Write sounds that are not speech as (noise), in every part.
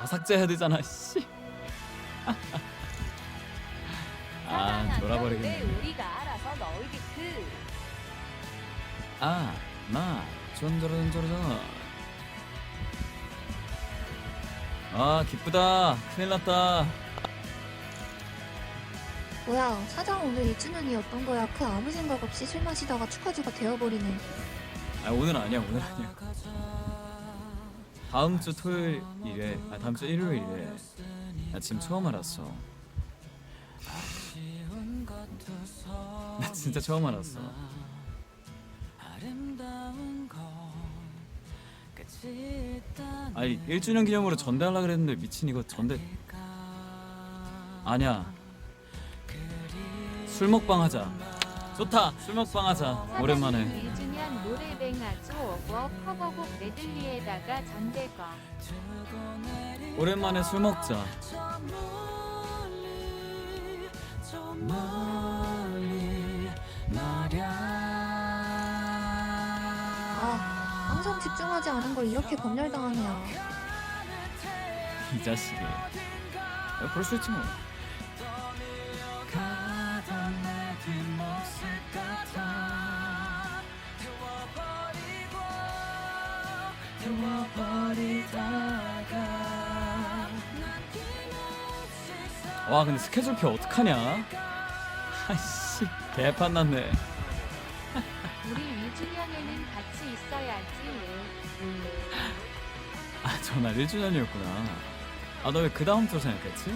다 삭제해야 되잖아. 씨. 아, 돌아버리겠네. 우리가 알아서 넣을게크. 아, 나 쫀저런저런. 아, 기쁘다. 큰일 났다. 뭐야 사장 오늘 2주년이었던 거야 그 아무 생각 없이 술 마시다가 축하주가 되어버리네 아, 오늘 아니야, 오늘 아니야. 다음 주 토요일에, 아, 다음 주 일요일에. 나 지금 처음 알았어. 나 진짜 처음 알았어. 아니 1주년 기념으로 전대하려 그랬는데 미친 이거 전대 아니야 술 먹방 하자 좋다 술 먹방 하자 오랜만에 1주년 노래뱅아조 워 커버곡 메들리에다가 전대거. 오랜만에 술 먹자. 아 항상 집중하지 않은 걸 이렇게 검열당하네요 이 자식이. 야, 그럴 수 있지 뭐 와 근데 스케줄표 어떡하냐 (laughs) 아이씨 개판 났네 우리 2주년에는 같이 있어야지. (laughs) 아 전날 1주년이었구나 아 너 왜 그 다음 주로 생각했지?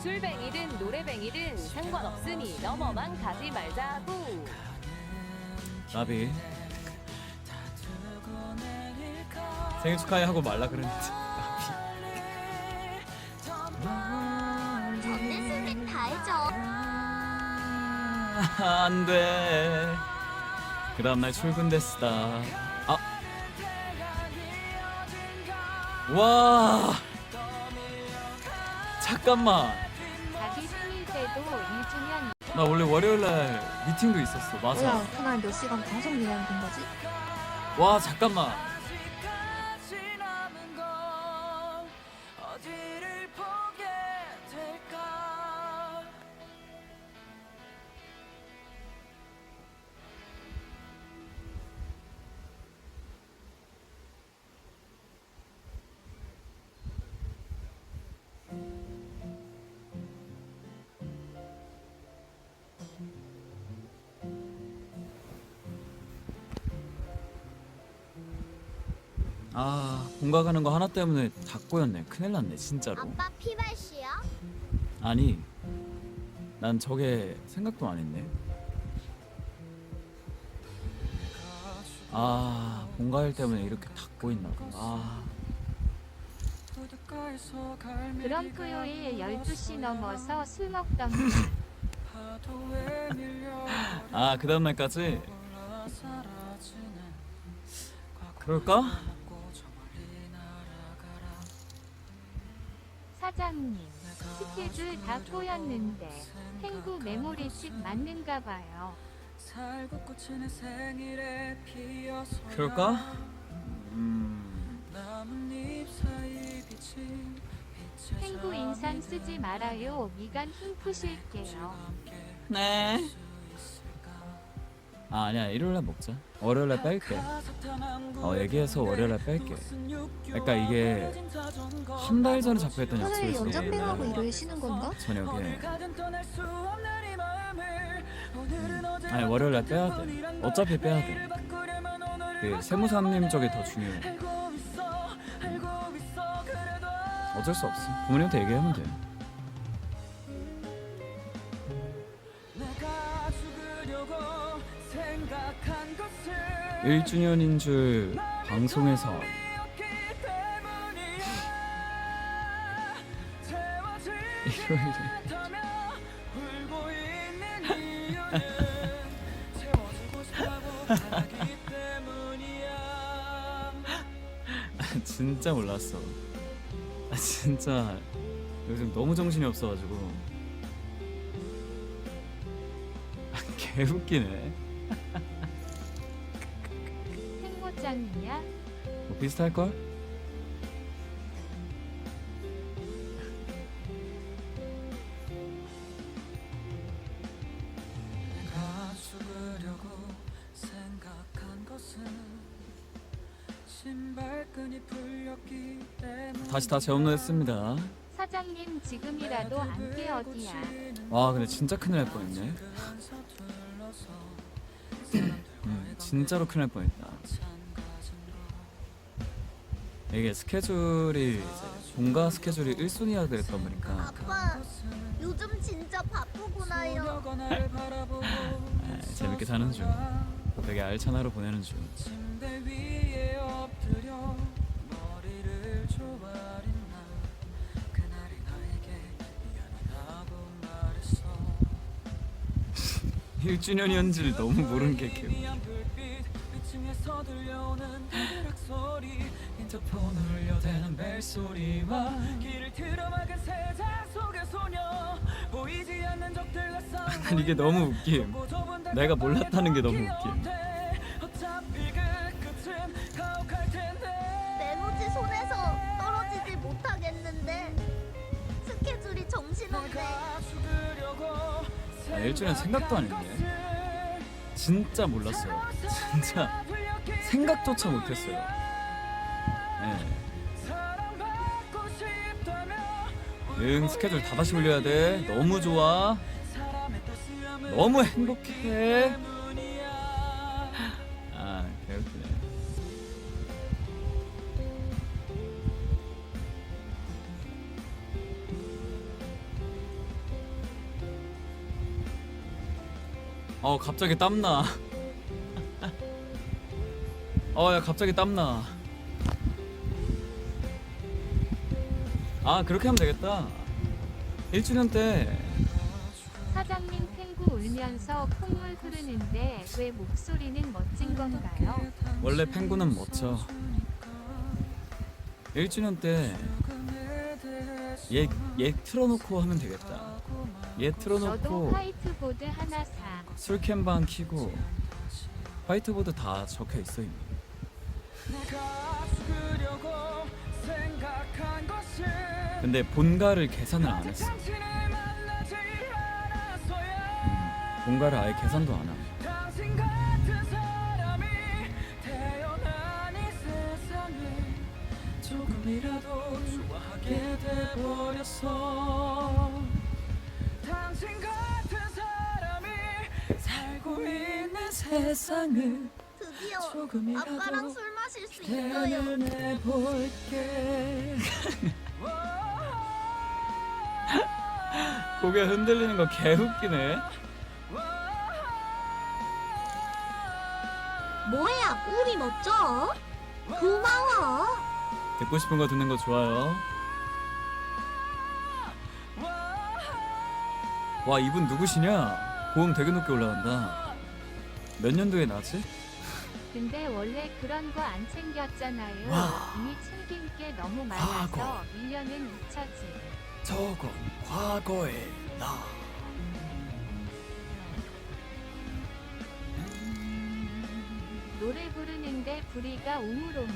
술뱅이든 노래뱅이든 상관없으니 넘어만 가지 말자고. 나비 생일 축하해 하고 말라 그랬는데. 다 해줘 안돼. 그 다음날 출근 됐다. 아. 와. 잠깐만. 자기 생일 때도 1주년 나 원래 월요일날 미팅도 있었어 맞아 뭐야 그날 몇 시간 방송 예약된 거지? 와 잠깐만 아 본가 가는 거 하나 때문에 다 꼬였네 큰일 났네 진짜로 아빠 피발씨야? 아니 난 저게 생각도 안 했네 아 본가 일 때문에 이렇게 다 꼬였나 아 그럼 토요일 12시 넘어서 술 먹던 아, 그 다음날까지? 그럴까? 사장님 스케줄 다 꼬였는데 탱구 메모리칩 맞는가 봐요. 그럴까? 음, 탱구 인상 쓰지 말아요. 미간 흉 푸실게요. 네. 아, 아니야. 일요일날 먹자. 월요일날 뺄게. 어, 얘기해서 월요일날 뺄게. 그러니까 이게 한 달 전에 잡혀있던 약속이 토요일 있어. 연장병하고 일요일 쉬는 건가? 저녁에. 아니, 월요일날 빼야 돼. 어차피 빼야 돼. 그 세무사님 쪽이 더 중요해. 어쩔 수 없어. 부모님한테 얘기하면 돼. 일주년인 줄 방송에서 일요일에 아, (laughs) 진짜 몰랐어. 아 진짜 요즘 너무 정신이 없어가지고 아, 개 웃기네. 탱고짱이야? 비슷할 걸? 내가 죽으려고 생각한 것은 신발끈이 풀렸기 때문에 다시 다 재업로했습니다. 사장님 지금이라도 안깨 어디야? 와 근데 진짜 큰일 날 뻔했네. 음, 진짜로 큰일 날 뻔했다. 이게 스케줄이 이제 본가 스케줄이 1순위가 됐다 보니까 아빠 요즘 진짜 바쁘구나요. 아, 재밌게 사는 중. 되게 알찬 하루 보내는 중. (laughs) 말했어 1주년이었는지를 너무 모르는 게 개웃겨. 소리 인터폰 울려대는 벨소리와 길을 틀어막은 세상 속의 소녀 보이지 않는 적들과 싸우고 난 이게 너무 웃김. 좁은 내가 몰랐다는 게 너무 웃김. 어차피 그 끝은 가혹할 텐데 메모지 손에서 떨어지지 못하겠는데 스케줄이 정신없네. 내가 죽으려고 아, 일주일은 생각도 안 했네. 진짜 몰랐어요. 진짜 생각조차 못했어요. 예. 사랑받고 싶다면 응 스케줄 다 다시 올려야 돼. 너무 좋아. 너무 행복해. 아 개웃기네. 어 갑자기 땀나. (laughs) 어야 갑자기 땀나. 아 그렇게 하면 되겠다. 1주년 때 사장님 탱구 울면서 콧물 흐르는데 왜 목소리는 멋진 건가요? 원래 펭구는 멋져. 1주년 때 얘, 얘 틀어놓고 하면 되겠다. 얘 저도 틀어놓고 화이트보드 하나 사. 술캔방 키고 화이트보드 다 적혀 있어 이미. 내가 죽으려고 생각한 것은 근데 본가를 계산을 안 했어. 않았어야 본가를 아예 계산도 안이 세상을 드디어 조금이라도 아빠랑 술 마실 수 있어요. 고개 흔들리는 거 개웃기네. 뭐야 우리 멋져? 고마워. 듣고 싶은 거 듣는 거 좋아요. 와 이분 누구시냐? 고음 되게 높게 올라간다. 몇 년도에 나지? 근데 원래 그런 거 안 챙겼잖아요. 와. 이미 챙긴 게 너무 많아서 과거. 1년은 잊혀지. 저건 과거의 나. 노래 부르는데 부리가 우물우물.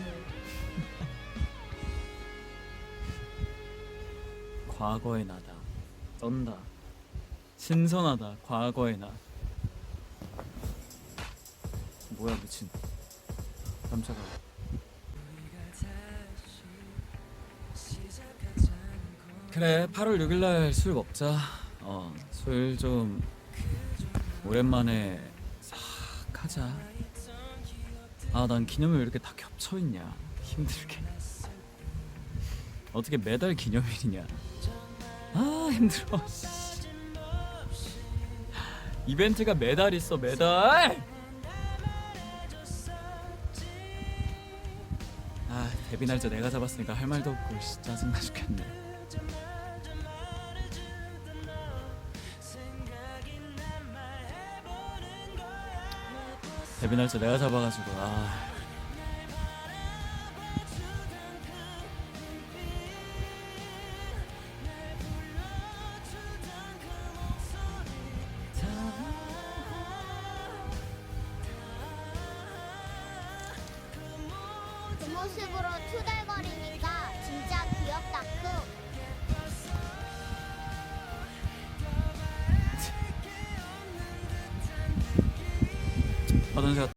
(laughs) 과거의 나다. 쩐다. 신선하다. 과거의 나. 뭐야 미친. 깜짝아. 그래 8월 6일날 술 먹자. 어술 좀 오랜만에 싹 하자. 아 난 기념일 왜 이렇게 다 겹쳐 있냐. 힘들게. 어떻게 매달 기념일이냐. 아 힘들어. 씨. 이벤트가 매달 있어 매달. 아 데뷔 날짜 내가 잡았으니까 할 말도 없고 씨, 짜증나 죽겠네. 데뷔 날짜 내가 잡아가지고 아. 고모 모습으로 갔다